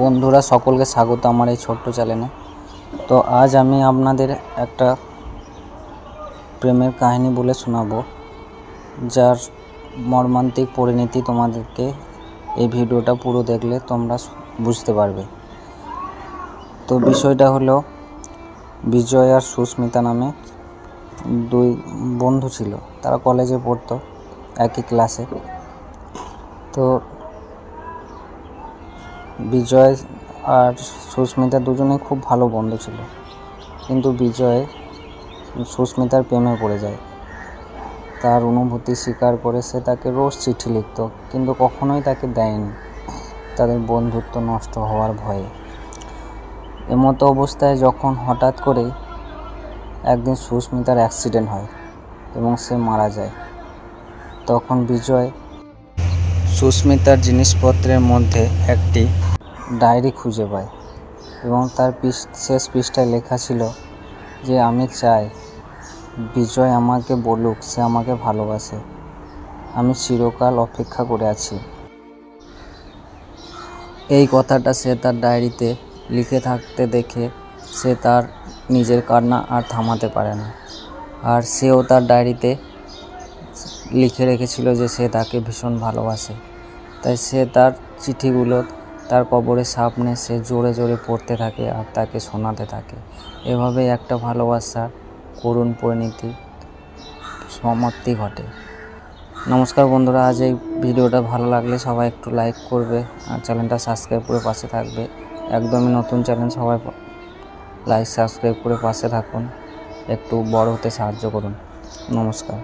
বন্ধুরা, সকলকে স্বাগত আমার এই ছোট্ট চ্যানেলে তো আজ আমি আপনাদের একটা প্রেমের কাহিনী বলে শোনাবো, যার মর্মান্তিক পরিণতি তোমাদেরকে এই ভিডিওটা পুরো দেখলে তোমরা বুঝতে পারবে। তো বিষয়টা হলো, বিজয় আর সুস্মিতা নামে দুই বন্ধু ছিল। তারা কলেজে পড়তো, একই ক্লাসে তো বিজয় আর সুস্মিতা দুজনেই খুব ভালো বন্ধু ছিল। কিন্তু বিজয় সুস্মিতার প্রেমে পড়ে যায়। তার অনুভূতি স্বীকার করে সে তাকে রোজ চিঠি লিখত, কিন্তু কখনোই তাকে দেয়নি। তাদের বন্ধুত্ব নষ্ট হওয়ার ভয়ে। এমতো অবস্থায় যখন হঠাৎ করেই একদিন সুস্মিতার অ্যাক্সিডেন্ট হয় এবং সে মারা যায়, তখন বিজয় সুস্মিতার জিনিসপত্রের মধ্যে একটি ডায়েরি খুঁজে পায় এবং তার পৃষ- শেষ পৃষ্ঠায় লেখা ছিল যে, আমি চাই বিজয় আমাকে বলুক, সে আমাকে ভালোবাসে। আমি চিরকাল অপেক্ষা করে আছি। এই কথাটা সে তার ডায়েরিতে লিখে থাকতে দেখে সে তার নিজের কান্না আর থামাতে পারে না। আর সেও তার ডায়েরিতে লিখে রেখেছিল যে, সে তাকে ভীষণ ভালোবাসে। তাই সে তার চিঠিগুলো তার কবরের সামনে সে জোরে জোরে পড়তে থাকে আর তাকে শোনাতে থাকে। এভাবেই একটা ভালোবাসার করুণ পরিণতি, সমাপ্তি ঘটে। নমস্কার বন্ধুরা, আজ এই ভিডিওটা ভালো লাগলে সবাই একটু লাইক করবে আর চ্যানেলটা সাবস্ক্রাইব করে পাশে থাকবে। একদমই নতুন চ্যানেল, সবাই লাইক সাবস্ক্রাইব করে পাশে থাকুন। একটু বড় হতে সাহায্য করুন। নমস্কার।